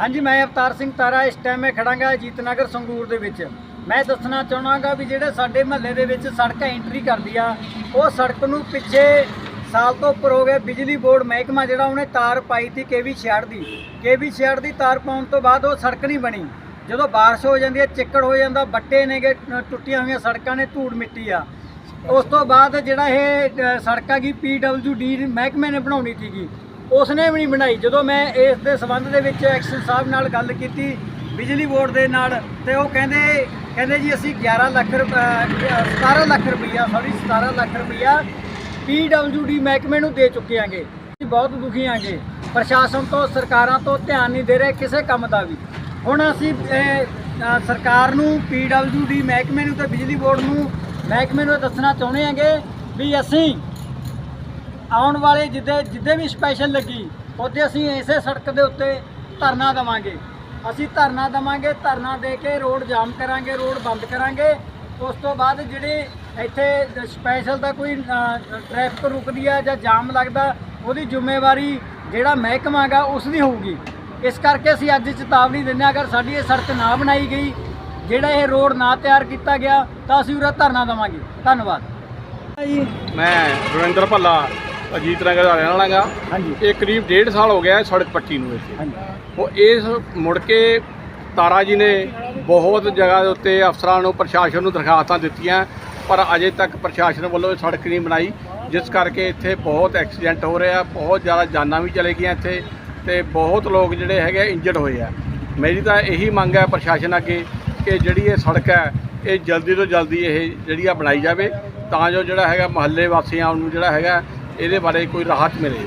ਹਾਂਜੀ ਮੈਂ ਅਵਤਾਰ ਸਿੰਘ ਤਾਰਾ ਇਸ ਟਾਈਮ ਮੈਂ ਖੜਾਂਗਾ ਜੀਤਨਗਰ ਸੰਗਰੂਰ ਦੇ ਵਿੱਚ। ਮੈਂ ਦੱਸਣਾ ਚਾਹਣਾਗਾ ਵੀ ਜਿਹੜੇ ਸਾਡੇ ਮਹੱਲੇ ਦੇ ਵਿੱਚ ਸੜਕ ਐਂਟਰੀ ਕਰਦੀ ਆ ਉਹ ਸੜਕ ਨੂੰ ਪਿੱਛੇ ਸਾਲ ਤੋਂ ਉੱਪਰ ਹੋ ਗਿਆ ਬਿਜਲੀ ਬੋਰਡ ਮਹਿਕਮਾ ਜਿਹੜਾ ਉਹਨੇ ਤਾਰ ਪਾਈ ਤੀ ਕੇਵੀ 66 ਦੀ। ਕੇਵੀ 66 ਦੀ ਤਾਰ ਪਾਉਣ ਤੋਂ ਬਾਅਦ ਉਹ ਸੜਕ ਨਹੀਂ ਬਣੀ। ਜਦੋਂ ਬਾਰਿਸ਼ ਹੋ ਜਾਂਦੀ ਹੈ ਚਿੱਕੜ ਹੋ ਜਾਂਦਾ ਬੱਟੇ ਨੇਗੇ ਟੁੱਟੀਆਂ ਹੋਈਆਂ ਸੜਕਾਂ ਨੇ ਧੂੜ ਮਿੱਟੀ ਆ। ਉਸ ਤੋਂ ਬਾਅਦ ਜਿਹੜਾ ਇਹ ਅ, ਸੜਕ ਹੈਗੀ ਡੀ ਮਹਿਕਮੇ ਨੇ ਬਣਾਉਣੀ ਸੀਗੀ। ਉਸਨੇ ਵੀ ਨਹੀਂ ਬਣਾਈ। ਜਦੋਂ ਮੈਂ ਇਸ ਦੇ ਸੰਬੰਧ ਦੇ ਵਿੱਚ ਐਕਸ਼ਨ ਸਾਹਿਬ ਨਾਲ ਗੱਲ ਕੀਤੀ ਬਿਜਲੀ ਬੋਰਡ ਦੇ ਨਾਲ ਤੇ ਉਹ ਕਹਿੰਦੇ ਕਹਿੰਦੇ ਜੀ ਅਸੀਂ 11 ਲੱਖ ਰੁਪਏ 17 ਲੱਖ ਰੁਪਈਆ ਸੌਰੀ 17 ਲੱਖ ਰੁਪਈਆ ਡੀ ਮਹਿਕਮੇ ਨੂੰ ਦੇ ਚੁੱਕੇ ਆਂਗੇ। ਅਸੀਂ ਬਹੁਤ ਦੁਖੀ ਆਂਗੇ। ਪ੍ਰਸ਼ਾਸਨ ਤੋਂ ਸਰਕਾਰਾਂ ਤੋਂ ਧਿਆਨ ਨਹੀਂ ਦੇ ਰਹੇ ਕਿਸੇ ਕੰਮ ਦਾ ਵੀ। ਹੁਣ ਅਸੀਂ ਇਹ, ਅ, ਸਰਕਾਰ ਨੂੰ ਡੀ ਮਹਿਕਮੇ ਨੂੰ ਤੇ ਬਿਜਲੀ ਬੋਰਡ ਨੂੰ ਮਹਿਕਮੇ ਨੂੰ ਇਹ ਦੱਸਣਾ ਚਾਹੁੰਦੇ ਆਂਗੇ ਵੀ ਅਸੀਂ ਆਉਣ ਵਾਲੇ ਜਿੱਦੇ ਜਿੱਦੇ ਵੀ ਸਪੈਸ਼ਲ ਲੱਗੀ ਉੱਥੇ ਅਸੀਂ ਇਸੇ ਸੜਕ ਦੇ ਉੱਤੇ ਧਰਨਾ ਦੇਵਾਂਗੇ। ਅਸੀਂ ਧਰਨਾ ਦੇਵਾਂਗੇ, ਧਰਨਾ ਦੇ ਕੇ ਰੋਡ ਜਾਮ ਕਰਾਂਗੇ, ਰੋਡ ਬੰਦ ਕਰਾਂਗੇ। ਉਸ ਤੋਂ ਬਾਅਦ ਜਿਹੜੇ ਇੱਥੇ ਸਪੈਸ਼ਲ ਦਾ ਕੋਈ ਟ੍ਰੈਫਿਕ ਰੁਕਦੀ ਆ ਜਾਂ ਜਾਮ ਲੱਗਦਾ, ਉਹਦੀ ਜ਼ਿੰਮੇਵਾਰੀ ਜਿਹੜਾ ਮਹਿਕਮਾ ਹੈਗਾ, ਉਸ ਦੀ ਹੋਊਗੀ। ਇਸ ਕਰਕੇ ਅਸੀਂ ਅੱਜ ਚੇਤਾਵਨੀ ਦਿੰਦੇ ਹਾਂ, ਅਗਰ ਸਾਡੀ ਇਹ ਸੜਕ ਨਾ ਬਣਾਈ ਗਈ, ਜਿਹੜਾ ਇਹ ਰੋਡ ਨਾ ਤਿਆਰ ਕੀਤਾ ਗਿਆ, ਤਾਂ ਅਸੀਂ ਉਹਦਾ ਧਰਨਾ ਦੇਵਾਂਗੇ। ਧੰਨਵਾਦ। ਮੈਂ ਰਵਿੰਦਰ ਭੱਲਾ ਅਜੀਤ ਨਗਰ ਦਾ ਰਹਿਣ ਵਾਲਾ ਗਾ ਹਾਂਜੀ। ਇਹ ਕਰੀਬ ਡੇਢ ਸਾਲ ਹੋ ਗਿਆ ਹੈ ਸੜਕ ਪੱਟੀ ਨੂੰ ਇੱਥੇ। ਹਾਂਜੀ। ਉਹ ਇਸ ਮੁੜ ਕੇ ਤਾਰਾ ਜੀ ਨੇ ਬਹੁਤ ਜਗ੍ਹਾ ਦੇ ਉੱਤੇ ਅਫਸਰਾਂ ਨੂੰ ਪ੍ਰਸ਼ਾਸਨ ਨੂੰ ਦਰਖਾਸਤਾਂ ਦਿੱਤੀਆਂ ਪਰ ਅਜੇ ਤੱਕ ਪ੍ਰਸ਼ਾਸਨ ਵੱਲੋਂ ਇਹ ਸੜਕ ਨਹੀਂ ਬਣਾਈ ਜਿਸ ਕਰਕੇ ਇੱਥੇ ਬਹੁਤ ਐਕਸੀਡੈਂਟ ਹੋ ਰਿਹਾ ਬਹੁਤ ਜ਼ਿਆਦਾ ਜਾਨਾਂ ਵੀ ਚਲੇ ਗਈਆਂ ਇੱਥੇ ਤੇ ਬਹੁਤ ਲੋਕ ਜਿਹੜੇ ਹੈਗੇ ਇੰਜਰਡ ਹੋਏ ਆ। ਮੇਰੀ ਤਾਂ ਇਹੀ ਮੰਗ ਹੈ ਪ੍ਰਸ਼ਾਸਨ ਅੱਗੇ ਕਿ ਜਿਹੜੀ ਇਹ ਸੜਕ ਹੈ ਇਹ ਜਲਦੀ ਤੋਂ ਜਲਦੀ ਇਹ ਜਿਹੜੀ ਆ ਬਣਾਈ ਜਾਵੇ ਤਾਂ ਜੋ ਜਿਹੜਾ ਹੈਗਾ ਮਹੱਲੇ ਵਾਸੀਆਂ ਨੂੰ ਜਿਹੜਾ ਹੈਗਾ ਇਹਦੇ ਬਾਰੇ ਕੋਈ ਰਾਹਤ ਮਿਲੇ।